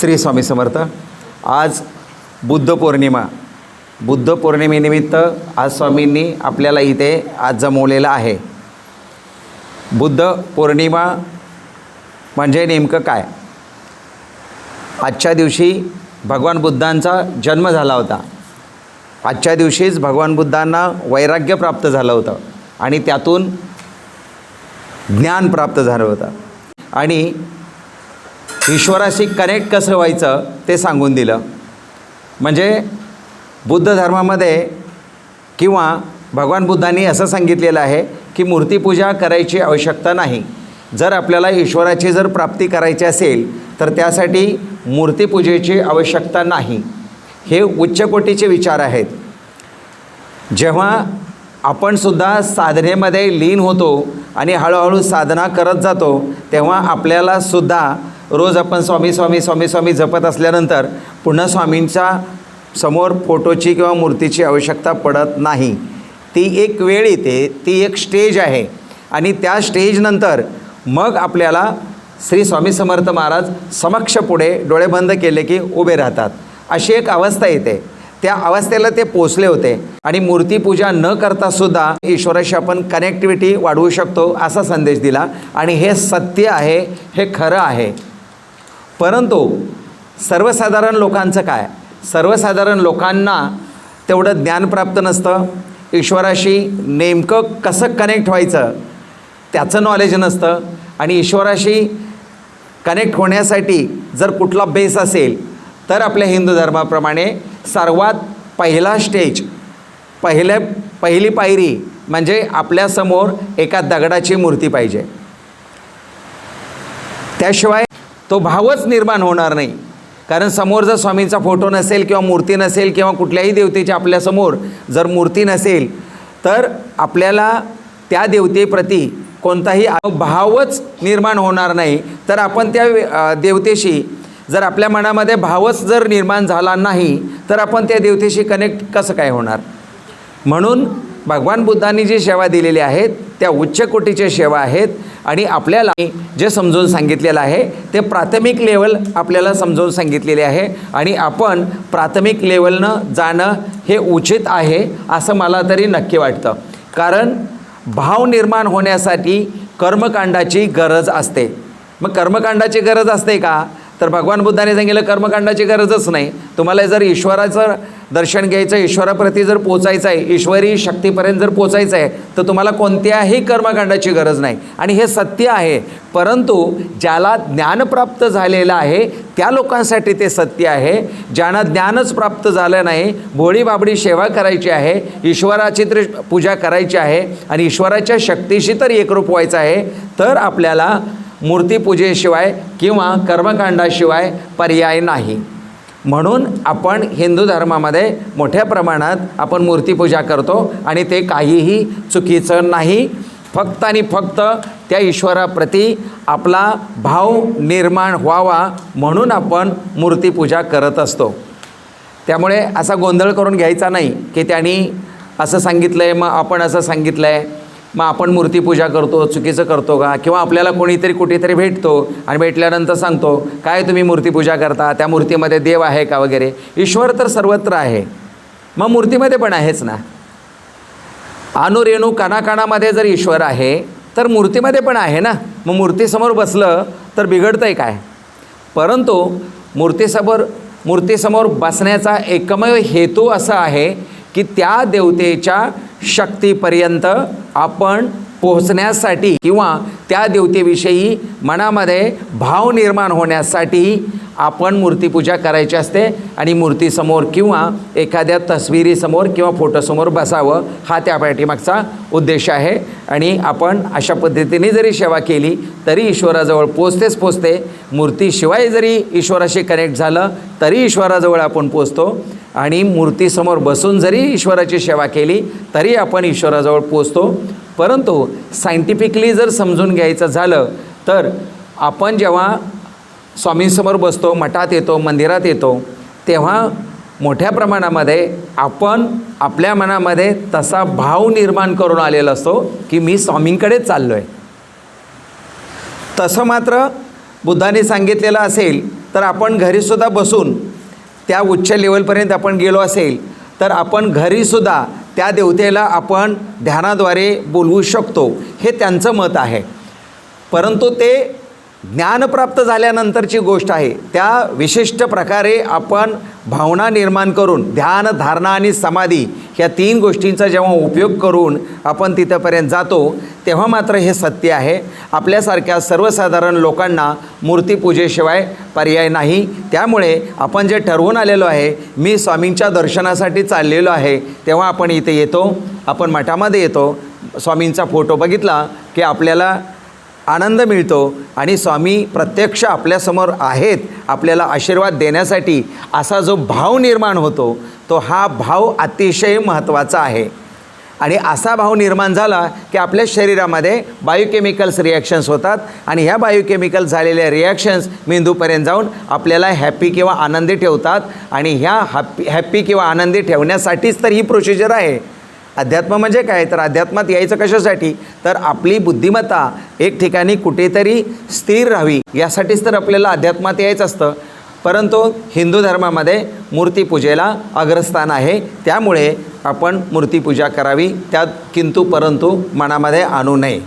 श्री स्वामी समर्थ. आज बुद्ध पौर्णिमा बुद्ध पौर्णिमेनिमित्त आज स्वामींनी आपल्याला इथे आज जमवलेलं आहे. बुद्ध पौर्णिमा म्हणजे नेमकं काय? आजच्या दिवशी भगवान बुद्धांचा जन्म झाला होता. आजच्या दिवशीच भगवान बुद्धांना वैराग्य प्राप्त झालं होतं आणि त्यातून ज्ञान प्राप्त झालं होतं. आणि ईश्वराशी कनेक्ट कसं व्हायचं ते सांगून दिलं. म्हणजे बुद्ध धर्मामध्ये किंवा भगवान बुद्धांनी असं सांगितलेलं आहे की मूर्तीपूजा करायची आवश्यकता नाही. जर आपल्याला ईश्वराची जर प्राप्ती करायची असेल तर त्यासाठी मूर्तीपूजेची आवश्यकता नाही. हे उच्चकोटीचे विचार आहेत. जेव्हा आपण सुद्धा साधनेमध्ये लीन होतो आणि हळूहळू साधना करत जातो तेव्हा आपल्याला सुद्धा रोज आपण स्वामी स्वामी स्वामी स्वामी जपत असल्यानंतर पुन्हा स्वामींच्या समोर फोटोची किंवा मूर्तीची आवश्यकता पडत नाही. ती एक वेळ येते ती एक स्टेज आहे. आणि त्या स्टेजनंतर मग आपल्याला श्री स्वामी समर्थ महाराज समक्ष पुढे डोळे बंद केले की उभे राहतात. अशी एक अवस्था येते. त्या अवस्थेला ते पोचले होते. आणि मूर्तीपूजा न करता सुद्धा ईश्वराशी आपण कनेक्टिव्हिटी वाढवू शकतो असा संदेश दिला. आणि हे सत्य आहे हे खरं आहे. परंतु सर्वसाधारण लोकांचं काय? सर्वसाधारण लोकांना तेवढं ज्ञान प्राप्त नसतं. ईश्वराशी नेमकं कसं कनेक्ट व्हायचं त्याचं नॉलेज नसतं. आणि ईश्वराशी कनेक्ट होण्यासाठी जर कुठला बेस असेल तर आपल्या हिंदू धर्माप्रमाणे सर्वात पहिला स्टेज पहिल्या पहिली पायरी म्हणजे आपल्यासमोर एका दगडाची मूर्ती पाहिजे. त्याशिवाय तो भावच निर्माण होणार नाही. कारण समोर जर स्वामींचा फोटो नसेल किंवा मूर्ती नसेल किंवा कुठल्याही देवतेची आपल्यासमोर जर मूर्ती नसेल तर आपल्याला त्या देवतेप्रती कोणताही भावच निर्माण होणार नाही. तर आपण त्या देवतेशी जर आपल्या मनामध्ये भावच जर निर्माण झाला नाही तर आपण त्या देवतेशी कनेक्ट कसं काय होणार? म्हणून भगवान बुद्धांनी जी सेवा दिलेली आहेत त्या उच्च कोटीच्या सेवा आहेत आणि आपल्याला जे समजून सांगितलेलं आहे ते प्राथमिक लेवल आपल्याला समजून सांगितलेले आहे. आणि आपण प्राथमिक लेवलनं जाणं हे उचित आहे असं मला तरी नक्की वाटतं. कारण भाव निर्माण होण्यासाठी कर्मकांडाची गरज असते. मग कर्मकांडाची गरज असते का? तर भगवान बुद्धाने सांगितलं कर्मकांडाची गरजच नाही. तुम्हाला जर ईश्वराचं दर्शन घ्यायचं ईश्वराप्रती जर पोचायचं आहे ईश्वरी शक्तीपर्यंत जर पोचायचं आहे तर तुम्हाला कोणत्याही कर्मकांडाची गरज नाही. आणि हे सत्य आहे. परंतु ज्याला ज्ञान प्राप्त झालेलं आहे त्या लोकांसाठी ते सत्य आहे. ज्यांना ज्ञानच प्राप्त झालं नाही भोळी बाबडी सेवा करायची आहे ईश्वराची तर पूजा करायची आहे आणि ईश्वराच्या शक्तीशी तर एकरूप व्हायचं आहे तर आपल्याला मूर्तीपूजेशिवाय किंवा कर्मकांडाशिवाय पर्याय नाही. म्हणून आपण हिंदू धर्मामध्ये मोठ्या प्रमाणात आपण मूर्तीपूजा करतो आणि ते काहीही चुकीचं नाही. फक्त आणि फक्त त्या ईश्वराप्रती आपला भाव निर्माण व्हावा म्हणून आपण मूर्तीपूजा करत असतो. त्यामुळे असा गोंधळ करून घ्यायचा नाही की त्यांनी असं सांगितलं आहे मग आपण असं सांगितलं आहे मग आपण मूर्तीपूजा करतो चुकीचं करतो का? किंवा आपल्याला कोणीतरी कुठेतरी भेटतो आणि भेटल्यानंतर सांगतो काय तुम्ही मूर्तीपूजा करता? त्या मूर्तीमध्ये देव आहे का? वगैरे. ईश्वर तर सर्वत्र आहे. मग मूर्तीमध्ये पण आहेच ना. अनुरेणू कानाकानामध्ये जर ईश्वर आहे तर मूर्तीमध्ये पण आहे ना. मग मूर्तीसमोर बसलं तर बिघडतं आहे काय? परंतु मूर्तीसमोर मूर्तीसमोर बसण्याचा एकमेव हेतू असा आहे की त्या देवतेच्या शक्तीपर्यंत आपण पोहोचण्यासाठी किंवा त्या देवतेविषयी मनामध्ये भाव निर्माण होण्यासाठी आपण मूर्तीपूजा करायची असते आणि मूर्तीसमोर किंवा एखाद्या तस्विरीसमोर किंवा फोटोसमोर बसावं हा त्या पाठीमागचा उद्देश आहे. आणि आपण अशा पद्धतीने जरी सेवा केली तरी ईश्वराजवळ पोचतेच पोचते मूर्तीशिवाय जरी ईश्वराशी कनेक्ट झालं तरी ईश्वराजवळ आपण पोचतो आणि मूर्तीसमोर बसून जरी ईश्वराची सेवा केली तरी आपण ईश्वराजवळ पोचतो. परंतु सायंटिफिकली जर समजून घ्यायचं झालं तर आपण जेव्हा स्वामींसमोर बसतो मठात येतो मंदिरात येतो तेव्हा मोठ्या प्रमाणामध्ये आपण आपल्या मनामध्ये तसा भाव निर्माण करून आलेला असतो की मी स्वामींकडेच चाललो आहे तसं मात्र बुद्धाने सांगितलेलं असेल तर आपण घरीसुद्धा बसून त्या उच्च लेवलपर्यंत आपण गेलो असेल तर आपण घरीसुद्धा त्या देवतेला आपण ध्यानाद्वारे बोलवू शकतो. हे त्यांचं मत आहे. परंतु ते ज्ञान प्राप्त झाल्यानंतरची गोष्ट आहे. त्या विशिष्ट प्रकारे आपण भावना निर्माण करून ध्यान धारणा आणि समाधी ह्या तीन गोष्टींचा जेव्हा उपयोग करून आपण तिथंपर्यंत जातो तेव्हा मात्र हे सत्य आहे. आपल्यासारख्या सर्वसाधारण लोकांना मूर्तीपूजेशिवाय पर्याय नाही. त्यामुळे आपण जे ठरवून आलेलो आहे मी स्वामींच्या दर्शनासाठी चाललेलो आहे तेव्हा आपण इथे येतो आपण मठामध्ये येतो. स्वामींचा फोटो बघितला की आपल्याला आनंद मिळतो आणि स्वामी प्रत्यक्ष आपल्यासमोर आहेत आपल्याला आशीर्वाद देण्यासाठी असा जो भाव निर्माण होतो तो हा भाव अतिशय महत्त्वाचा आहे. आणि असा भाव निर्माण झाला की आपल्या शरीरामध्ये बायोकेमिकल्स रिॲक्शन्स होतात आणि ह्या बायोकेमिकल्स झालेल्या रिॲक्शन्स मेंदूपर्यंत जाऊन आपल्याला हॅप्पी किंवा आनंदी ठेवतात आणि ह्या हॅप्पी हॅप्पी किंवा आनंदी ठेवण्यासाठीच तर ही प्रोसिजर आहे. अध्यात्म म्हणजे काय? तर अध्यात्मात यायचं कशासाठी? तर आपली बुद्धिमत्ता एक ठिकाणी कुठेतरी स्थिर राहावी यासाठीच तर आपल्याला अध्यात्मात यायचं असतं. परंतु हिंदू धर्मामध्ये मूर्तीपूजेला अग्रस्थान आहे. त्यामुळे आपण मूर्तीपूजा करावी त्यात किंतु परंतु मनामध्ये आणू नये.